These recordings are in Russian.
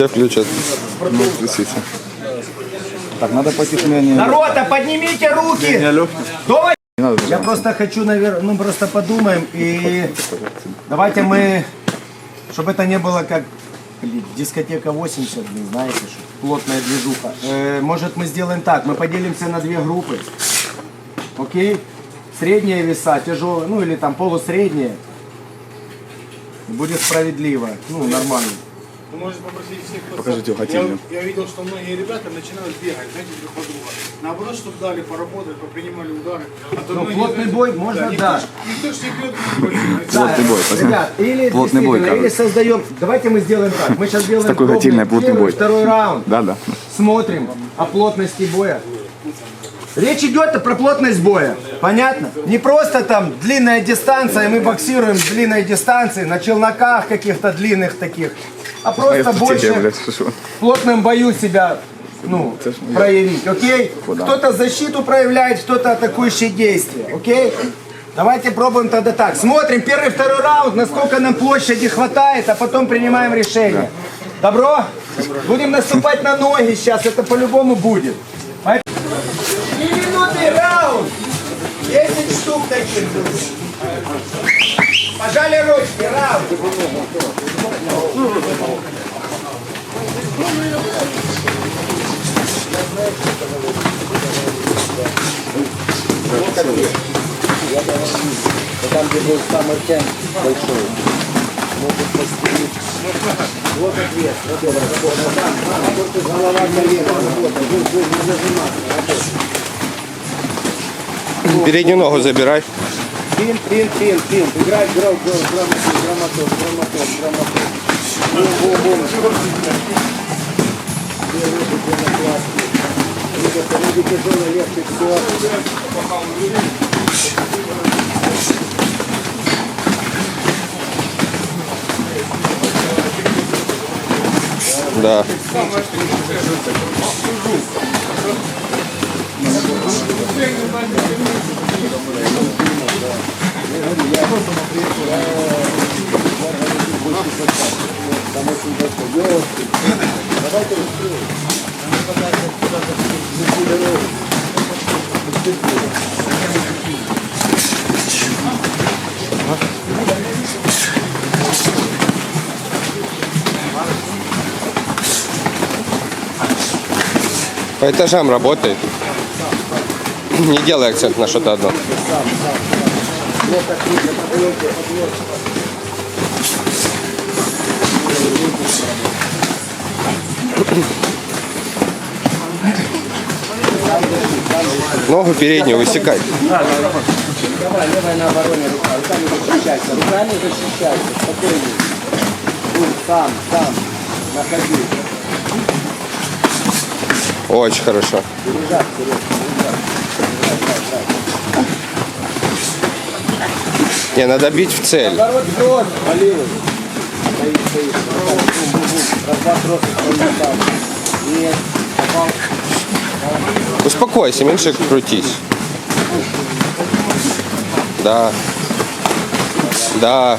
Тебя включат. Ну, виситься. Так, надо. Народ, а поднимите руки! Давай! Не надо Я просто хочу, наверное, ну просто подумаем и давайте мы, чтобы это не было как блин, дискотека 80, блин, знаете, что плотная движуха. Э, может мы сделаем так, мы поделимся на две группы, окей? Средняя веса, тяжелая, ну или там полусредняя. Будет справедливо, ну нормально. Вы можете попросить всех, кто Покажите я, угодильную. я видел, что многие ребята начинают бегать, знаете, друг по другу. Наоборот, чтобы дали поработать, попринимали удары. А то Ну, многие, плотный знаете, бой можно, никто да. ж- Никто ж не бьет. Плотный бой, посмотри. Ребят, или Плотный бой, действительно, или создаем. Давайте мы сделаем так. Мы сейчас делаем такой пробный плотный первый, бой. второй раунд. Да, да. Смотрим о плотности боя. Речь идет про плотность боя. Понятно? Не просто там длинная дистанция, мы боксируем с длинной дистанции на челноках каких-то длинных таких, а просто больше в плотном бою себя ну, проявить, окей? Кто-то защиту проявляет, кто-то атакующие действия, окей? Давайте пробуем тогда так. Смотрим первый, второй раунд, насколько нам площади хватает, а потом принимаем решение. Добро? Будем наступать на ноги сейчас, это по-любому будет. Три минуты раунд. 10 штук таких. Пожали ручки, раунд. Там, где был самый тянь большой. Могут постелить. Вот ответ. Там, только голова колена. Вы, вы не зажиматься. Переднюю ногу забирай. Пин, пин, пин, пин. Играть гром, гром, грамотон, грамотон, грамотон, грамотон. Бум, бум, бум. Две руки, две накладки. Двигаться, руки тяжелые, легче, все. Да. По этажам работает. Не делай акцент на что-то одно. Ногу переднюю высекай. Давай, левая на обороне рука. Руками защищайся. Руками защищайся. Спокойнее. Бум, сам, сам. Находи. Очень хорошо. Лежать, Серег. Не, надо бить в цель. Успокойся, меньше крутись. Да. Да.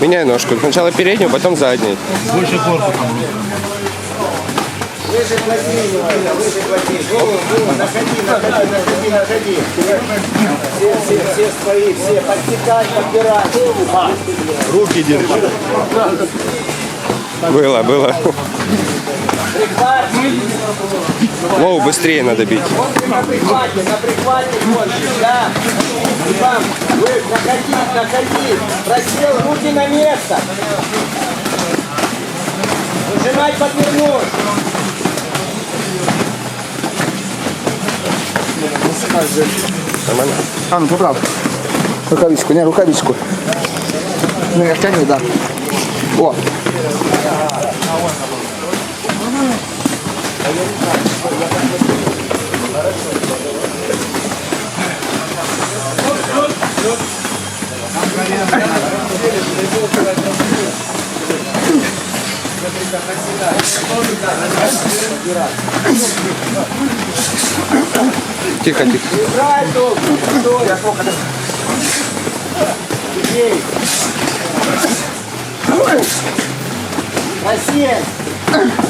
Меняй ножку. Сначала переднюю, потом заднюю. Выше плотнее, Никита, выше плотнее. Во, во, находи, находи, находи, находи. Все, все, все свои. Все. Подтекать, подбирать. А. Было, было. Лоу быстрее надо бить. На прихвате, на прихвате больше, да. Иван, вы находить, находить. просел, руки на место. Нажимать подвернуть. Нормально? А, ну поправ. Рукавичку, не, рукавичку. Ну, я тянет, да. О. Тихо, тихо. Василь.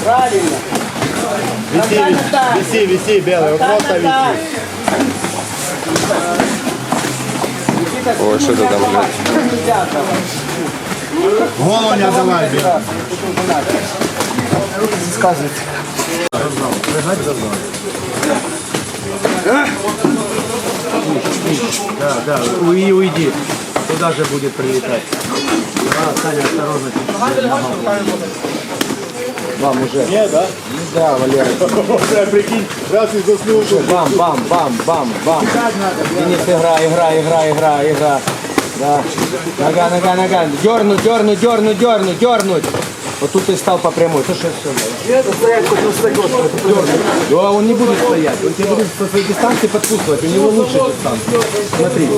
Правильно. Виси, виси, виси, белый, вот просто виси. Ой, что ты там, блядь? Голову не отдавай, белый. Сказывает. Да, да, и уйди. Туда же будет прилетать. А, Саня, осторожно. Вам уже. Нет, да? Да, Валера. Прикинь, раз и заснул. Бам, бам, бам, бам, бам. Денис, игра, игра, игра, игра, игра. Да. Нога, нога, нога. Дернуть, дернуть, дернуть, дернуть, дернуть. Вот тут ты стал по прямой. То что все. Стоять, хоть он стоит. Да, он не будет стоять. Он тебе будет со своей дистанции подпускивать. У него лучше дистанция. Смотри.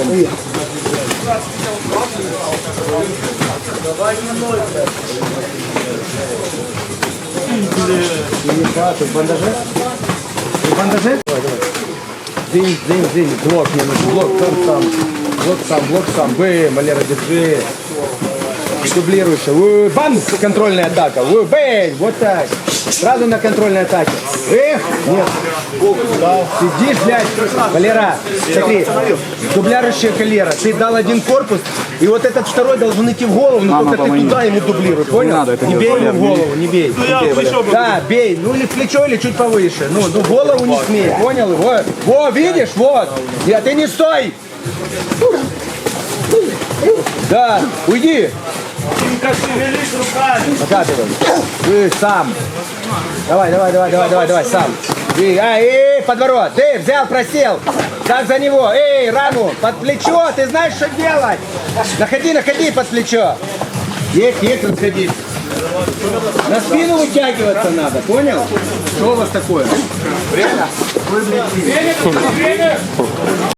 Ебать, бандаже? Ты в бандаже? Давай, давай. Дзинь, дзинь, дзинь. Блок мне нужен. Блок там сам. Блок сам, блок сам. Бэм, Валера, держи. Дублируешь. У, Бам! Контрольная атака. Бэй! Вот так. Сразу на контрольной атаке. Эх! Нет. Сидишь, блядь. Валера, смотри. Дублярующая холера. Ты дал один корпус, и вот этот второй должен идти в голову, но Мама, только ты помоги. туда ему дублируй, понял? надо это не делать, бей ему в голову, не бей. Не бей, Валер. Да, бей. Ну или в плечо, или чуть повыше. Ну, ну голову не смей, понял? Вот, во, видишь, вот. Нет, ты не стой. Да, уйди. Накатывай. Ты сам. Давай, давай, давай, давай, давай, давай, сам. Ты, ай, эй, подворот. Ты взял, просел. Так за него. Эй, раму, под плечо. Ты знаешь, что делать. Находи, находи под плечо. Есть, есть, расходись. На спину вытягиваться надо, понял? Что у вас такое? Время? Время? Прихват,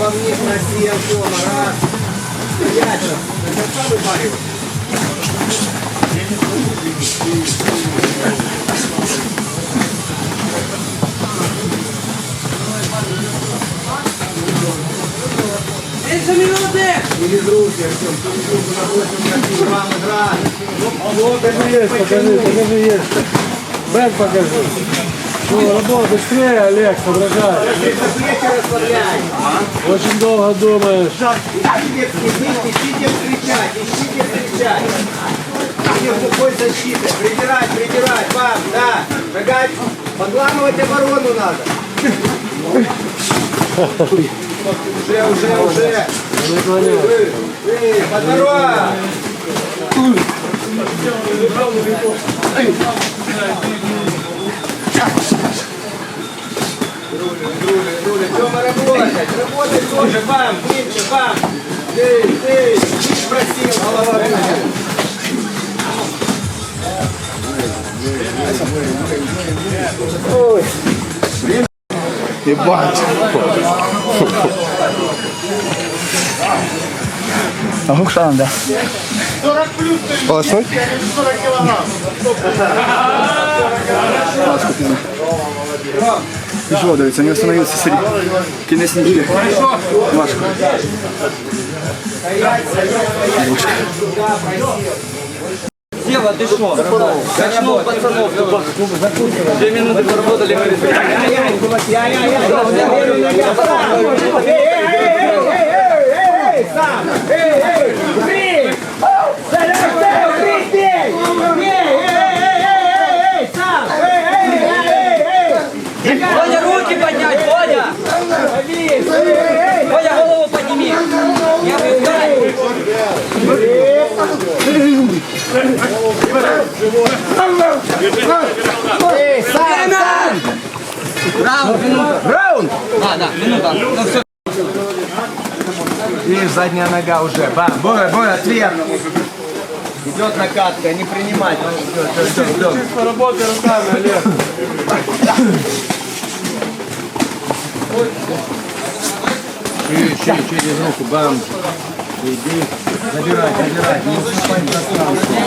ну, вниз просел, Тёма, раз. Стоять. До конца выпаривай. Через руки, Артем, через руку на 8 грамм игра. Покажи есть, покажи, покажи есть. Бэк покажи. Ну, работа быстрее, Олег, соображай. Очень долго думаешь. Ищите, встречать, ищите встречать. Ищите глухой защиты. Придирать, придирать, вам, да. Шагать, подламывать оборону надо. Уже, уже, уже. Эй, эй, подворот. Рули, рули, Тёма, работать, работать тоже, бам, ближе, бам. Эй, эй, чуть просил, голова вверх. Ебать. А ну, что надо? 40 плюс, Полоснуть? 40 килограмм. Тяжело дивиться, не остановився сидіть. Кінець неділі. Важко. Ева, ты что? Качнул пацанов. Две минуты поработали, мы Водя, руки поднять, Водя! Водя, голову подними! Я выставляю! Эй, сам, сам! Раунд, минута! Раунд! Да, да, минута. Ну все. Видишь, задняя нога уже. Бам, Боя, Боя, ответ. Идет накатка, не принимать. Ждем, ждем, ждем. Поработай руками, Олег. Через, через руку, бам. Иди. Забирай, забирай. Не уступай в пространство.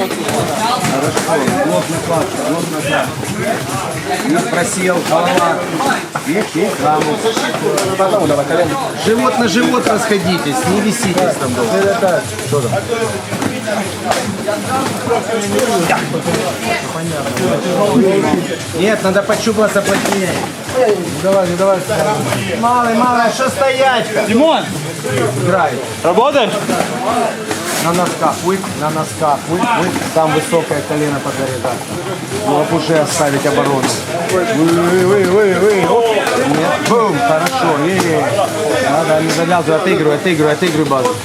Хорошо. Плотно хватка, плотно хватка. Не просел, голова. И и раму. Потом давай колено. Живот на живот расходитесь, не виситесь там. долго. Что там? Нет, надо почупаться плотнее. Давай, не давай. Малый, малый, что стоять-то? Димон, Играй. работаешь? На носках, вы, на носках, вы, вы. Там высокое колено под горизонт. Вот уже оставить оборону. Вы, вы, вы, вы. Нет, бум, хорошо. Е-е. Надо, не завязывай, отыгрывай, отыгрывай, отыгрывай базу.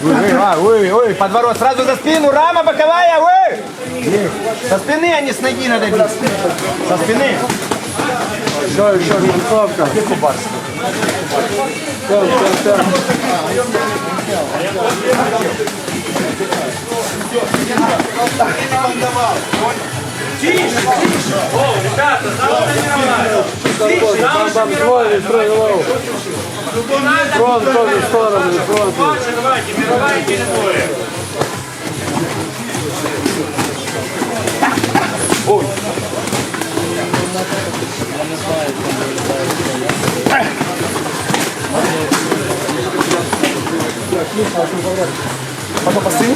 Вы, а, вы, подворот, сразу за спину, рама боковая! Есть. Со спины, а не с ноги надо бить. Со спины. Еще, еще, концовка. Все, все, все. Там, там, двое, строй голову. Фронт тоже в сторону, фронт. Потом постынь.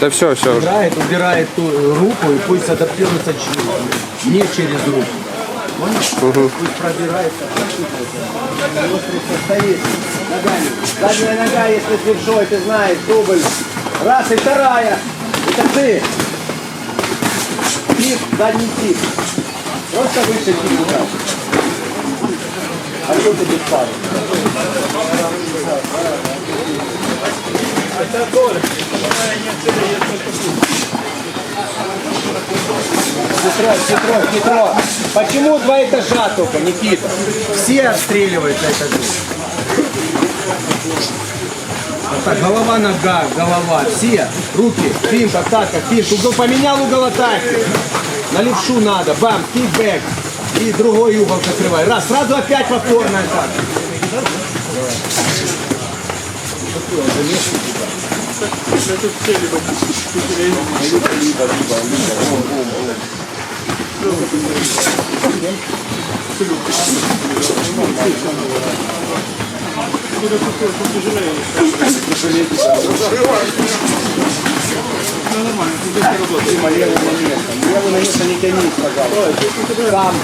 Да все, все. Убирает, убирает ту руку и пусть адаптируется через, не через руку. Понял? Пусть пробирается. Стоит ногами. Задняя нога, если с ты знаешь, дубль. Раз и вторая. Это ты. Тип, задний тип. Просто выше тип. А что ты без пары? Петро, Петро, Петро, почему два этажа только, Никита? Все отстреливают на этаже. Так, голова, нога, голова, все, руки, финт, атака, финт, угол, поменял угол атаки. На левшу надо, бам, кикбэк. И другой угол закрывай. Раз, сразу опять повторная атака. Левый на место не тянись, пожалуйста. Сам.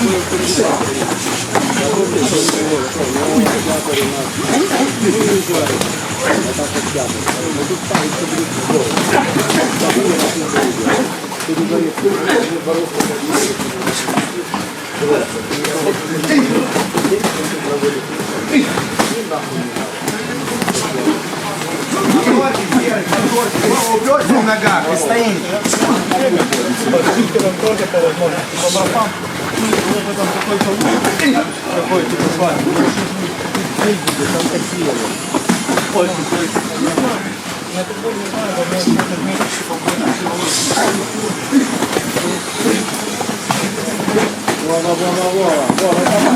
Уперся в ногах и стоит.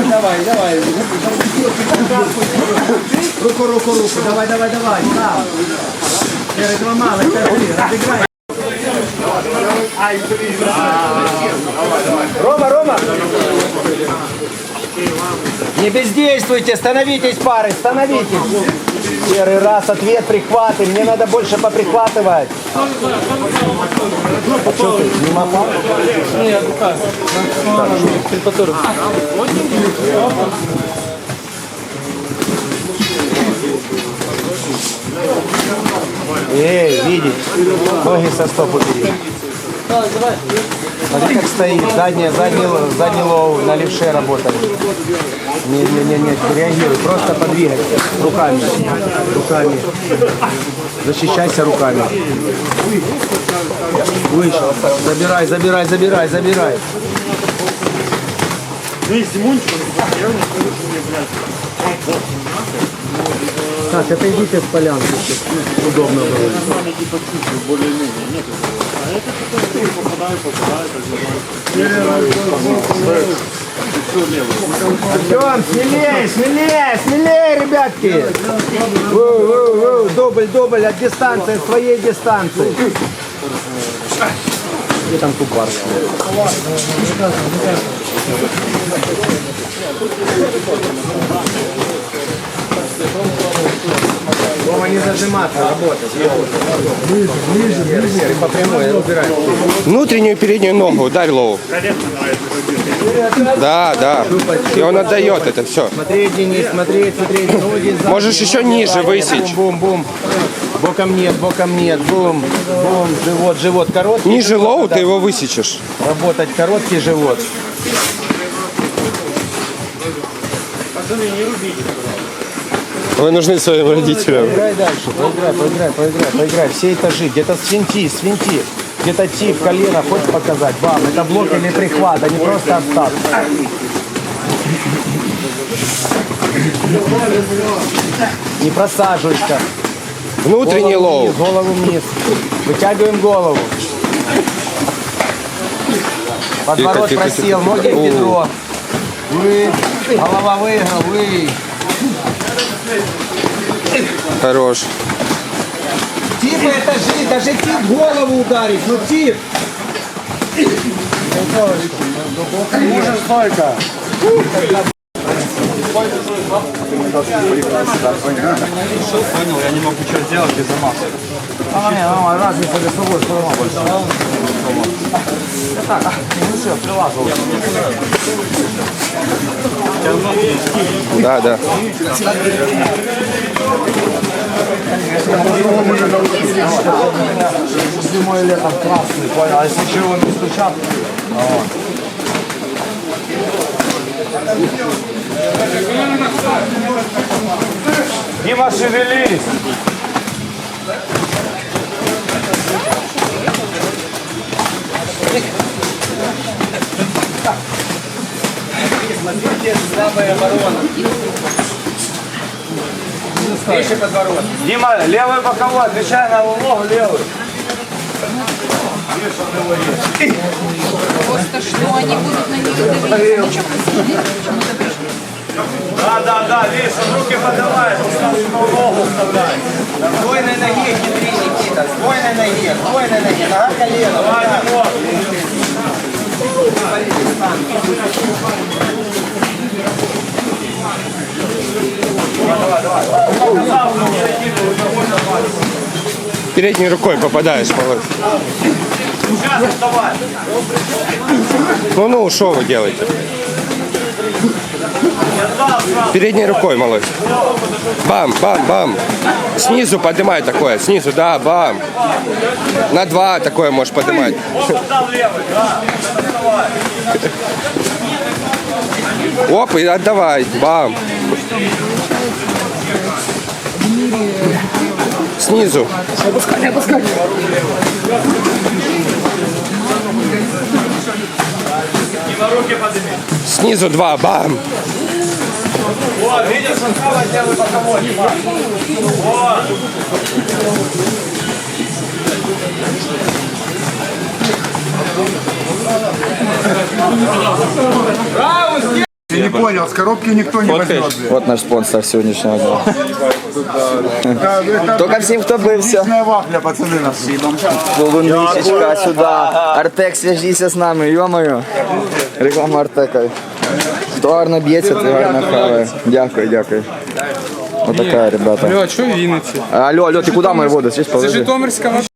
Давай, давай. Руку, руку, руку. Давай, давай, давай. Да. Этого мало, терпи, разыграй. Рома, Рома! Не бездействуйте, становитесь парой, становитесь. Первый раз ответ, прихваты. Мне надо больше поприхватывать. Что ты, не мопал? Эй, видеть. Ноги со стоп убери. Смотри, как стоит. Задняя, задний, задний лоу на левше работает. Не, не, не, не, реагируй. Просто подвигай руками. Руками. Защищайся руками. Выше. Забирай, забирай, забирай, забирай. Так, это идите в полянку, чтобы удобно было. Артем, смелее, смелее, смелее, ребятки! Дубль, дубль от дистанции, от своей дистанции. Где там купар? Рома, не зажиматься, работать. Ближе, ближе, ближе. По прямой, убирай. Внутреннюю переднюю ногу ударь лоу. Да, да. И он отдает это все. Смотреть, Денис, смотреть, смотреть. Ноги сзади, Можешь еще ниже высечь. Бум, бум, бум. Боком нет, боком нет. Бум, бум. Живот, живот короткий. Ниже лоу ты его высечешь. Работать короткий живот. Вы нужны своим родителям. Играй дальше, поиграй, поиграй, поиграй, поиграй. Все этажи, где-то свинти, свинти. Где-то тип, колено, хочешь показать? Бам, это блок или прихват, а не просто откат. Не просаживайся. Внутренний Голову лоу. вниз, голову вниз. Вытягиваем голову. Просел, тихо. ноги в бедро. Вы. Голова выиграл, вы. Хорош. Типа этажи, даже тип голову ударить, ну тип. Ниже стойка. А, не, а, разница для собой все равно большая. Так, а, ну все, прилаживал. Да, да. Зимой и летом красный, понял? А если чего не стучат? Дима, шевелись. Смотрите, слабая оборона. Выше подворот. Дима, левый боковой, отвечай на ногу левый. Просто что они будут на нее давить. Ничего добежишь. Да, да, да, видишь, он руки подавай, ногу вставляй. Двойной ноги, хитри, Никита. С двойной ноги, с двойной ноги. Нога, колено. Давай, Дима. Передней рукой попадаешь, малыш. Ну, ну, что вы делаете? Передней рукой, малыш. Бам, бам, бам. Снизу поднимай такое, снизу, да, бам. На два такое можешь поднимать. Оп, и отдавай, бам. Снизу. Снизу два, бам. Я не понял, с коробки никто не возьмет. Вот наш спонсор сегодняшнего дня. Только всем, кто бився. Вафля, пацаны, нас. Полуничечка сюди. Артек, свяжіться з нами, йо-моє. Реклама Артека. Хто гарно б'ється, ти гарно хаває. Дякую, дякую. Отака, ребята. Алло, а что в Вінниці? Алло, алло, ти куди мене водиш? Здесь Це. Житомирська